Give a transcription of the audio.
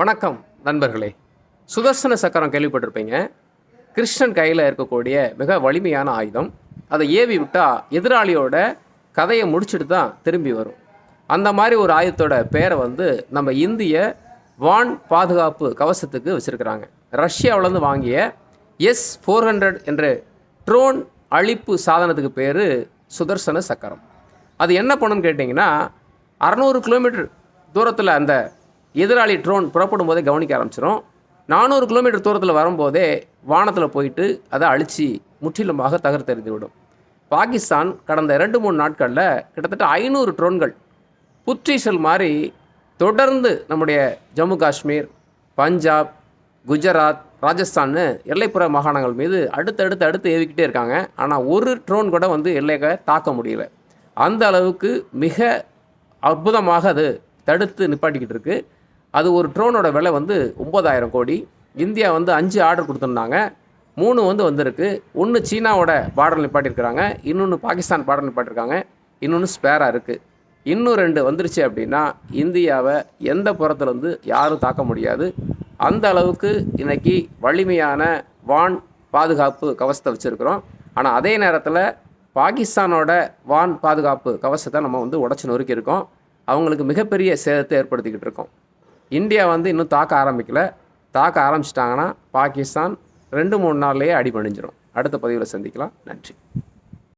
வணக்கம் நண்பர்களே. சுதர்சன சக்கரம் கேள்விப்பட்டிருப்பீங்க. கிருஷ்ணன் கையில் இருக்கக்கூடிய மிக வலிமையான ஆயுதம். அதை ஏவி விட்டால் எதிராளியோட கதையை முடிச்சுட்டு தான் திரும்பி வரும். அந்த மாதிரி ஒரு ஆயுதத்தோட பேரை வந்து நம்ம இந்திய வான் பாதுகாப்பு கவசத்துக்கு வச்சுருக்கிறாங்க. ரஷ்யாவிலேருந்து வாங்கிய எஸ் ஃபோர் ஹண்ட்ரட் என்ற ட்ரோன் அழிப்பு சாதனத்துக்கு பேர் சுதர்சன சக்கரம். அது என்ன பண்ணுன்னு கேட்டிங்கன்னா அறநூறு கிலோமீட்டர் தூரத்தில் அந்த எதிராளி ட்ரோன் புறப்படும் போதே கவனிக்க ஆரம்பிச்சிடும் நானூறு கிலோமீட்டர் தூரத்தில் வரும்போதே வானத்தில் போயிட்டு அதை அழித்து முற்றிலுமாக தகர்த்தெறிந்து விடும் பாகிஸ்தான் கடந்த ரெண்டு மூணு நாட்களில் கிட்டத்தட்ட ஐநூறு ட்ரோன்கள் புற்றீசல் மாதிரி தொடர்ந்து நம்முடைய ஜம்மு காஷ்மீர் பஞ்சாப் குஜராத் ராஜஸ்தான்னு எல்லைப்புற மாகாணங்கள் மீது அடுத்தடுத்து அடுத்து ஏவிக்கிட்டே இருக்காங்க. ஆனால் ஒரு ட்ரோன் கூட வந்து எல்லையை தாக்க முடியல. அந்த அளவுக்கு மிக அற்புதமாக அது தடுத்து நிப்பாட்டிக்கிட்டு இருக்குது அது ஒரு ட்ரோனோட விலை வந்து ஒம்பதாயிரம் கோடி. இந்தியா வந்து அஞ்சு ஆர்டர் கொடுத்துருந்தாங்க. மூணு வந்து வந்திருக்கு. ஒன்று சீனாவோட பார்டர் நிப்பாட்டியிருக்கிறாங்க. இன்னொன்று பாகிஸ்தான் பார்டர் நிப்பாட்டியிருக்காங்க. இன்னொன்று ஸ்பேராக இருக்குது இன்னும் ரெண்டு வந்துருச்சு அப்படின்னா இந்தியாவை எந்த புறத்துலேருந்து யாரும் தாக்க முடியாது. அந்த அளவுக்கு இன்றைக்கி வலிமையான வான் பாதுகாப்பு கவசத்தை வச்சுருக்கிறோம். ஆனால் அதே நேரத்தில் பாகிஸ்தானோட வான் பாதுகாப்பு கவசத்தை நம்ம வந்து உடச்சி நொறுக்கியிருக்கோம். அவங்களுக்கு மிகப்பெரிய சேதத்தை ஏற்படுத்திக்கிட்டு இருக்கோம். இந்தியா வந்து இன்னும் தாக்க ஆரம்பிக்கல. தாக்க ஆரம்பிச்சிட்டாங்கன்னா பாகிஸ்தான் ரெண்டு மூணு நாள்லேயே அடிபணிஞ்சிடும் அடுத்த பதிவில் சந்திக்கலாம். நன்றி.